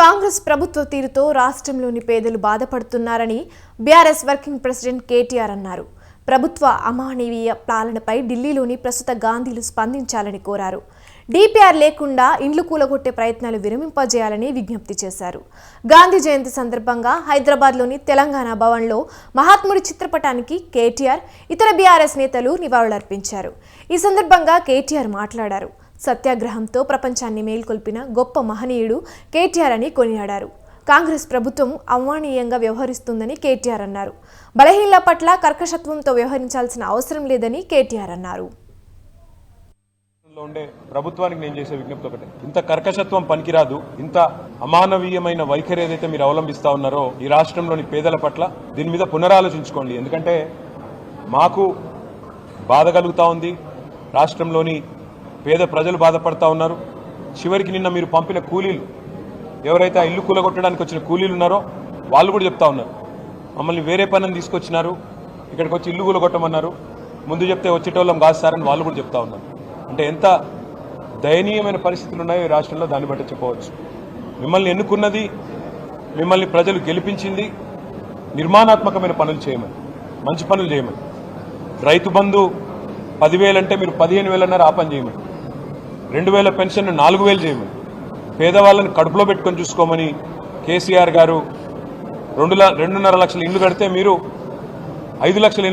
కాంగ్రెస్ ప్రభుత్వ తీరుతో రాష్ట్రంలోని పేదలు బాధపడుతున్నారని బీఆర్ఎస్ వర్కింగ్ ప్రెసిడెంట్ కేటీఆర్ అన్నారు. ప్రభుత్వ అమానవీయ పాలనపై ఢిల్లీలోని ప్రస్తుత గాంధీలు స్పందించాలని కోరారు. డిపిఆర్ లేకుండా ఇండ్లు కూలగొట్టే ప్రయత్నాలు విరమింపజేయాలని విజ్ఞప్తి చేశారు. గాంధీ జయంతి సందర్భంగా హైదరాబాద్లోని తెలంగాణ భవన్లో మహాత్ముడి చిత్రపటానికి కేటీఆర్ ఇతర బీఆర్ఎస్ నేతలు నివాళులర్పించారు. ఈ సందర్భంగా కేటీఆర్ మాట్లాడారు. సత్యాగ్రహంతో ప్రపంచాన్ని మేల్కొల్పిన గొప్ప మహనీయుడు కేటీఆర్ అని కొనియాడారు. కాంగ్రెస్ ప్రభుత్వం అమానీయంగా వ్యవహరిస్తుందని కేటీఆర్ అన్నారు. బలహీనల పట్ల కర్కశత్వంతో వ్యవహరించాల్సిన అవసరం లేదని కేటీఆర్ అన్నారు. ఉండే ప్రభుత్వానికి నేను చేసే విజ్ఞప్తి ఒకటే. ఇంత కర్కశత్వం పనికిరాదు. ఇంత అమానవీయమైన వైఖరి ఏదైతే మీరు అవలంబిస్తా ఉన్నారో ఈ రాష్ట్రంలోని పేదల పట్ల దీని మీద పునరాలోచించుకోండి. ఎందుకంటే మాకు బాధ కలుగుతూ ఉంది. రాష్ట్రంలోని పేద ప్రజలు బాధపడతా ఉన్నారు. చివరికి నిన్న మీరు పంపిన కూలీలు ఎవరైతే ఆ ఇల్లు కూలగొట్టడానికి వచ్చిన కూలీలు ఉన్నారో వాళ్ళు కూడా చెప్తా ఉన్నారు. మమ్మల్ని వేరే పనిని తీసుకొచ్చినారు ఇక్కడికి వచ్చి ఇల్లు కూలగొట్టమన్నారు. ముందు చెప్తే వచ్చేటోళ్ళం కాదు సార్ అని వాళ్ళు కూడా చెప్తా ఉన్నారు. అంటే ఎంత దయనీయమైన పరిస్థితులు ఉన్నాయో ఈ రాష్ట్రంలో దాన్ని బట్టి చెప్పవచ్చు మిమ్మల్ని ఎన్నుకున్నది మిమ్మల్ని ప్రజలు గెలిపించింది నిర్మాణాత్మకమైన పనులు చేయమని మంచి పనులు చేయమని. రైతు బంధు పదివేలంటే మీరు పదిహేను వేలన్నారు ఆ పని చేయమని. రెండు వేల పెన్షన్ నాలుగు వేలు చేయమని. పేదవాళ్ళని కడుపులో పెట్టుకొని చూసుకోమని కేసీఆర్ గారు రెండు రెండున్నర లక్షల ఇండ్లు కడితే మీరు ఐదు లక్షల